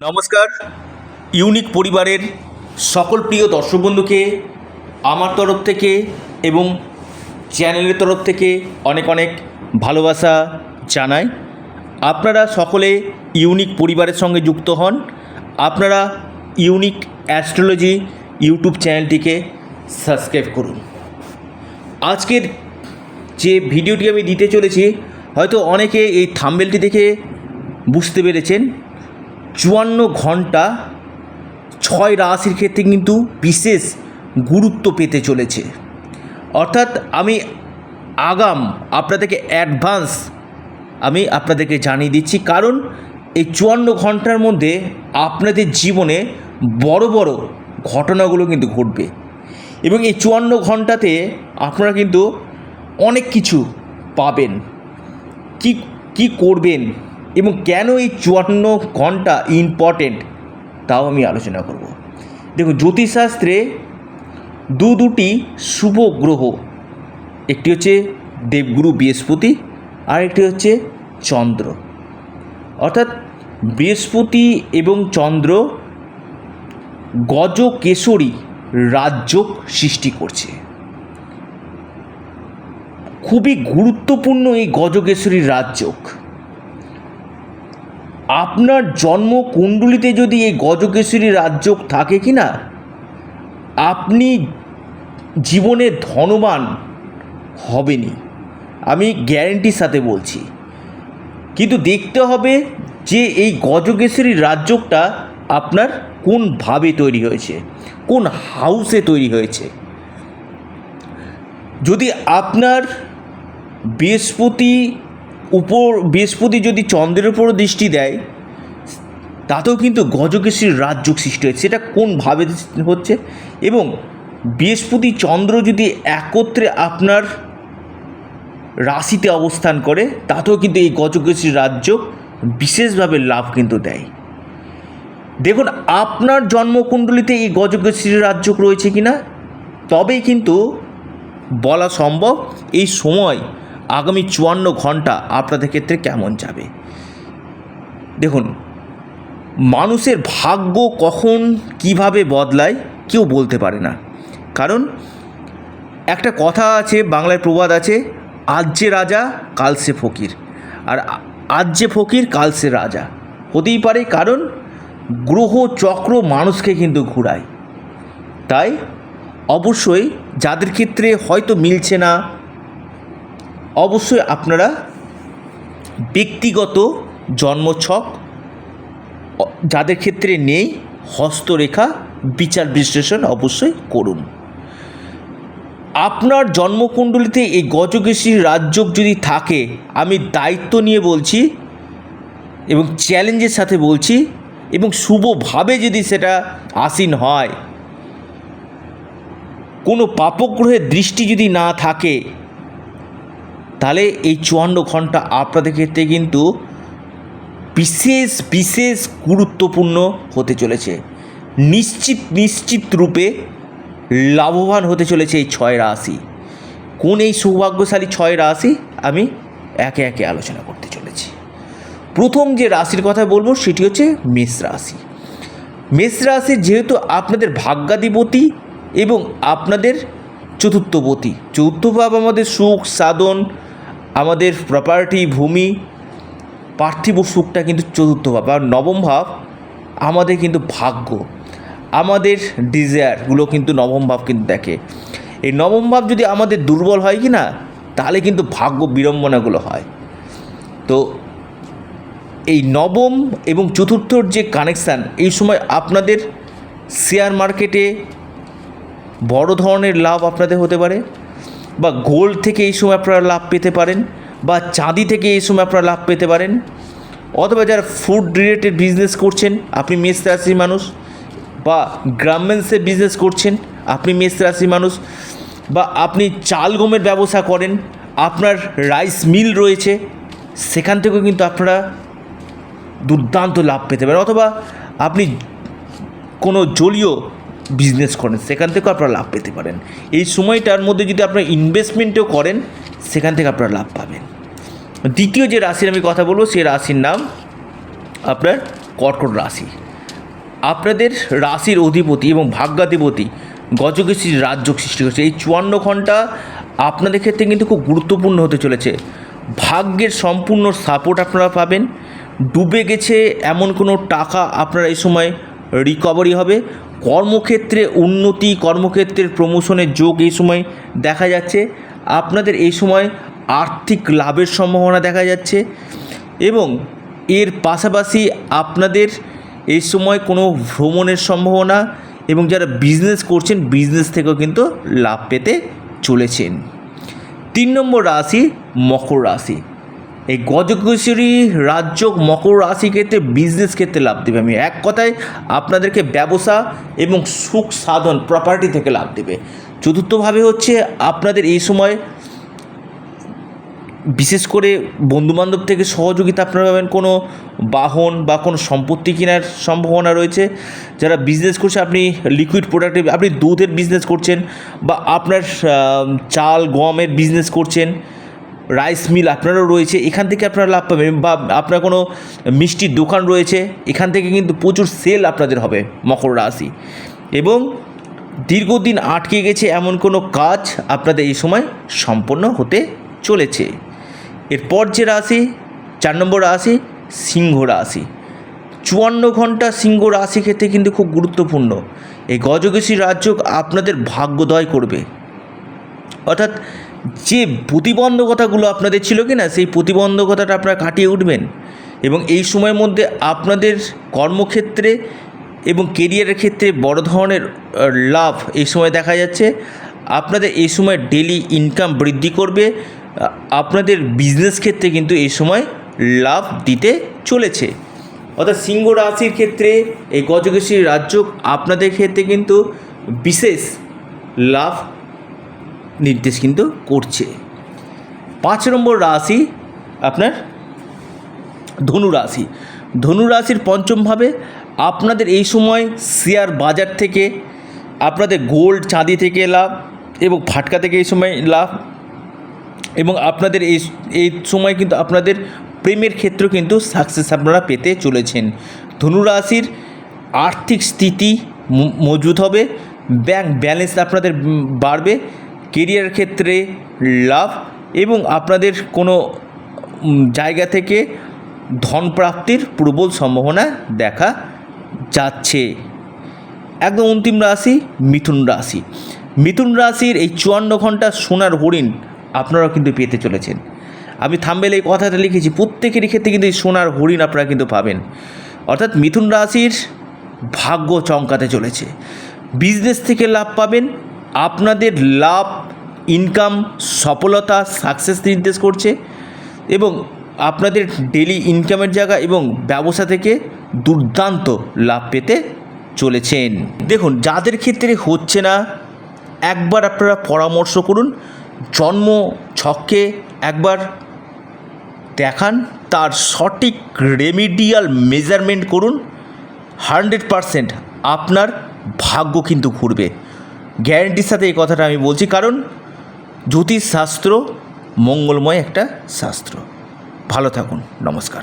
নমস্কার। ইউনিক পরিবারের সকল প্রিয় দর্শক বন্ধুকে, আমার তরফ থেকে এবং চ্যানেলের তরফ থেকে অনেক অনেক ভালোবাসা জানাই। আপনারা সকলে ইউনিক পরিবারের সঙ্গে যুক্ত হন। আপনারা ইউনিক অ্যাস্ট্রোলজি ইউটিউব চ্যানেলটিকে সাবস্ক্রাইব করুন। আজকের যে ভিডিওটি আমি দিতে চলেছি, হয়তো অনেকে এই থাম্বেলটি দেখে বুঝতে পেরেছেন। চুয়ান্ন ঘণ্টা ছয় রাশির ক্ষেত্রে কিন্তু বিশেষ গুরুত্ব পেতে চলেছে। অর্থাৎ আমি আগাম আপনাদেরকে অ্যাডভান্স আমি আপনাদেরকে জানিয়ে দিচ্ছি, কারণ এই চুয়ান্ন ঘণ্টার মধ্যে আপনাদের জীবনে বড় বড় ঘটনাগুলো কিন্তু ঘটবে। এবং এই চুয়ান্ন ঘন্টাতে আপনারা কিন্তু অনেক কিছু পাবেন। কি কি করবেন? এবং কেন এই চুয়ান্ন ঘণ্টা ইম্পর্টেন্ট তাও আমি আলোচনা করব। দেখুন, জ্যোতিষশাস্ত্রে দু দুটি শুভ গ্রহ, একটি হচ্ছে দেবগুরু বৃহস্পতি, আর একটি হচ্ছে চন্দ্র। অর্থাৎ বৃহস্পতি এবং চন্দ্র গজকেশরী রাজযোগ সৃষ্টি করছে। খুবই গুরুত্বপূর্ণ এই গজকেশরী রাজযোগ। আপনার জন্ম কুণ্ডলিতে যদি এই গজকেশরী রাজযোগ থাকে কি না, আপনি জীবনে ধনবান হবেনি আমি গ্যারেন্টির সাথে বলছি। কিন্তু দেখতে হবে যে এই গজকেশরী রাজযোগটা আপনার কোনভাবে তৈরি হয়েছে, কোন হাউসে তৈরি হয়েছে। যদি আপনার বৃহস্পতি উপর বৃহস্পতি যদি চন্দ্রের উপরও দৃষ্টি দেয়, তাতেও কিন্তু গজকেশরীর রাজযোগ সৃষ্টি হয়েছে। সেটা কোনভাবে হচ্ছে? এবং বৃহস্পতি চন্দ্র যদি একত্রে আপনার রাশিতে অবস্থান করে, তাতেও কিন্তু এই গজকেশরী রাজযোগ বিশেষভাবে লাভ কিন্তু দেয়। দেখুন, আপনার জন্মকুণ্ডলিতে এই গজকেশরী রাজযোগ রয়েছে কি না তবেই কিন্তু বলা সম্ভব, এই সময় আগামী চুয়ান্ন ঘণ্টা আপনাদের ক্ষেত্রে কেমন যাবে? দেখুন, মানুষের ভাগ্য কখন কীভাবে বদলায় কেউ বলতে পারে না। কারণ, একটা কথা আছে, বাংলায় প্রবাদ আছে আজ যে রাজা কাল সে ফকির। আর আজ যে ফকির কাল সে রাজা। হতেই পারে, কারণ গ্রহ চক্র মানুষকে কিন্তু ঘুরায়। তাই, অবশ্যই যাদের ক্ষেত্রে হয়তো মিলছে না অবশ্যই আপনারা ব্যক্তিগত জন্মছক যাদের ক্ষেত্রে নেই, হস্তরেখা, বিচার বিশ্লেষণ অবশ্যই করুন। আপনার জন্মকুণ্ডলিতে এই গজকেশীর রাজযোগ যদি থাকে, আমি দায়িত্ব নিয়ে বলছি এবং চ্যালেঞ্জের সাথে বলছি এবং শুভভাবে যদি সেটা আসীন হয়, কোনো পাপগ্রহের দৃষ্টি যদি না থাকে তাহলে এই চুয়ান্ন ঘণ্টা আপনাদের ক্ষেত্রে কিন্তু বিশেষ বিশেষ গুরুত্বপূর্ণ হতে চলেছে। নিশ্চিত নিশ্চিত রূপে লাভবান হতে চলেছে এই ছয় রাশি। কোন এই সৌভাগ্যশালী ছয় রাশি আমি একে একে আলোচনা করতে চলেছি। প্রথম যে রাশির কথা বলব সেটি হচ্ছে মেষ রাশি। মেষ রাশি যেহেতু আপনাদের ভাগ্যাধিপতি এবং আপনাদের চতুর্থপতি। চতুর্থ ভাব আমাদের সুখ, সাধন আমাদের প্রপার্টি ভূমি, পার্থিব সুখটা কিন্তু চতুর্থ ভাব। আর নবম ভাব আমাদের কিন্তু ভাগ্য। আমাদের ডিজায়ারগুলো কিন্তু নবম ভাব কিন্তু দেখে। এই নবম ভাব যদি আমাদের দুর্বল হয় কি না তাহলে কিন্তু ভাগ্য বিড়ম্বনাগুলো হয়। তো এই নবম এবং চতুর্থর যে কানেকশান এই সময় আপনাদের শেয়ার মার্কেটে বড় ধরনের লাভ আপনাদের হতে পারে। বা গোল্ড থেকে এই সময় আপনারা লাভ পেতে পারেন বা চাঁদি থেকে এই সময় আপনারা লাভ পেতে পারেন। অথবা যারা ফুড রিলেটেড বিজনেস করছেন, আপনি মেষ রাশির মানুষ বা গার্মেন্টসের বিজনেস করছেন, আপনি মেষ রাশির মানুষ বা আপনি চাল গমের ব্যবসা করেন, আপনার রাইস মিল রয়েছে, সেখান থেকেও কিন্তু আপনারা দুর্দান্ত লাভ পেতে পারেন। অথবা আপনি কোনো জলীয় বিজনেস করেন, সেখান থেকেও আপনারা লাভ পেতে পারেন। এই সময়টার মধ্যে যদি আপনারা ইনভেস্টমেন্টও করেন, সেখান থেকে আপনারা লাভ পাবেন। দ্বিতীয় যে রাশির আমি কথা বলব, সেই রাশির নাম আপনার কর্কট রাশি। আপনাদের রাশির অধিপতি এবং ভাগ্যাধিপতি গজকেশী রাজযোগ সৃষ্টি করছে। এই চুয়ান্ন ঘণ্টা আপনাদের ক্ষেত্রে কিন্তু খুব গুরুত্বপূর্ণ হতে চলেছে। ভাগ্যের সম্পূর্ণ সাপোর্ট আপনারা পাবেন। ডুবে গেছে এমন কোনো টাকা আপনারা এই সময় রিকভারি হবে। কর্মক্ষেত্রে উন্নতি, কর্মক্ষেত্রের প্রমোশনের যোগ এই সময় দেখা যাচ্ছে। আপনাদের এই সময় আর্থিক লাভের সম্ভাবনা দেখা যাচ্ছে এবং এর পাশাপাশি আপনাদের এই সময় কোনো ভ্রমণের সম্ভাবনা এবং যারা বিজনেস করছেন বিজনেস থেকেও কিন্তু লাভ পেতে চলেছেন। তিন নম্বর রাশি মকর রাশি। এই গজকেশরী রাজ্য মকর রাশি ক্ষেত্রে বিজনেস ক্ষেত্রে লাভ দেবে। আমি এক কথায় আপনাদেরকে ব্যবসা এবং সুখ সাধন প্রপার্টি থেকে লাভ দেবে। চতুর্থভাবে হচ্ছে আপনাদের এই সময় বিশেষ করে বন্ধুবান্ধব থেকে সহযোগিতা আপনারা পাবেন। কোনো বাহন বা কোনো সম্পত্তি কেনার সম্ভাবনা রয়েছে। যারা বিজনেস করছে, আপনি লিকুইড প্রোডাক্টের আপনি দুধের বিজনেস করছেন বা আপনার চাল, গমের বিজনেস করছেন। রাইস মিল আপনারও রয়েছে, এখান থেকে আপনারা লাভ পাবেন বা আপনার কোনো মিষ্টির দোকান রয়েছে, এখান থেকে কিন্তু প্রচুর সেল আপনাদের হবে মকর রাশি। এবং দীর্ঘদিন আটকে গেছে এমন কোনো কাজ আপনাদের এই সময় সম্পন্ন হতে চলেছে। এরপর যে রাশি, চার নম্বর রাশি, সিংহ রাশি। চুয়ান্ন ঘণ্টা সিংহ রাশি ক্ষেত্রে কিন্তু খুব গুরুত্বপূর্ণ। এই গজকেশী রাজ্য আপনাদের ভাগ্যোদয় করবে। অর্থাৎ যে প্রতিবন্ধকতাগুলো আপনাদের ছিল কি না, সেই প্রতিবন্ধকতাটা আপনারা কাটিয়ে উঠবেন। এবং এই সময়ের মধ্যে আপনাদের কর্মক্ষেত্রে এবং কেরিয়ারের ক্ষেত্রে বড় ধরনের লাভ এই সময় দেখা যাচ্ছে। আপনাদের এই সময় ডেলি ইনকাম বৃদ্ধি করবে। আপনাদের বিজনেস ক্ষেত্রে কিন্তু এই সময় লাভ দিতে চলেছে। অর্থাৎ সিংহ রাশির ক্ষেত্রে, এই গজকেশী রাজ্য আপনাদের ক্ষেত্রে কিন্তু বিশেষ লাভ নির্দেশ কিন্তু করছে। পাঁচ নম্বর রাশি আপনার ধনু রাশি। ধনু রাশির পঞ্চমভাবে আপনাদের এই সময় শেয়ার বাজার থেকে, আপনাদের গোল্ড চাঁদি থেকে লাভ এবং ফাটকা থেকে এই সময় লাভ এবং আপনাদের এই এই সময় কিন্তু আপনাদের প্রেমের ক্ষেত্র কিন্তু সাকসেস আপনারা পেতে চলেছেন। ধনু রাশির আর্থিক স্থিতি মজবুত হবে ব্যাংক ব্যালেন্স আপনাদের বাড়বে কেরিয়ার ক্ষেত্রে লাভ এবং আপনাদের কোনো জায়গা থেকে ধন প্রাপ্তির প্রবল সম্ভাবনা দেখা যাচ্ছে। একদম অন্তিম রাশি মিথুন রাশি। মিথুন রাশির এই চুয়ান্ন ঘণ্টা সোনার হরিণ আপনারাও কিন্তু পেতে চলেছেন। আমি থাম্বেল এই কথাটা লিখেছি প্রত্যেকেরই ক্ষেত্রে কিন্তু এই সোনার হরিণ আপনারা কিন্তু পাবেন। অর্থাৎ মিথুন রাশির ভাগ্য চমকাতে চলেছে। বিজনেস থেকে লাভ পাবেন আপনাদের লাভ ইনকাম সফলতা সাকসেস নির্দেশ করছে এবং আপনাদের ডেলি ইনকামের জায়গা এবং ব্যবসা থেকে দুর্দান্ত লাভ পেতে চলেছেন। দেখুন, যাদের ক্ষেত্রে হচ্ছে না, একবার আপনারা পরামর্শ করুন, জন্ম ছককে একবার দেখান, তার সঠিক রেমিডিয়াল মেজারমেন্ট করুন হান্ড্রেড পারসেন্ট আপনার ভাগ্য কিন্তু ঘুরবে। গ্যারেন্টির সাথে এই কথাটা আমি বলছি, কারণ জ্যোতিষ শাস্ত্র মঙ্গলময় একটা শাস্ত্র। ভালো থাকুন, নমস্কার।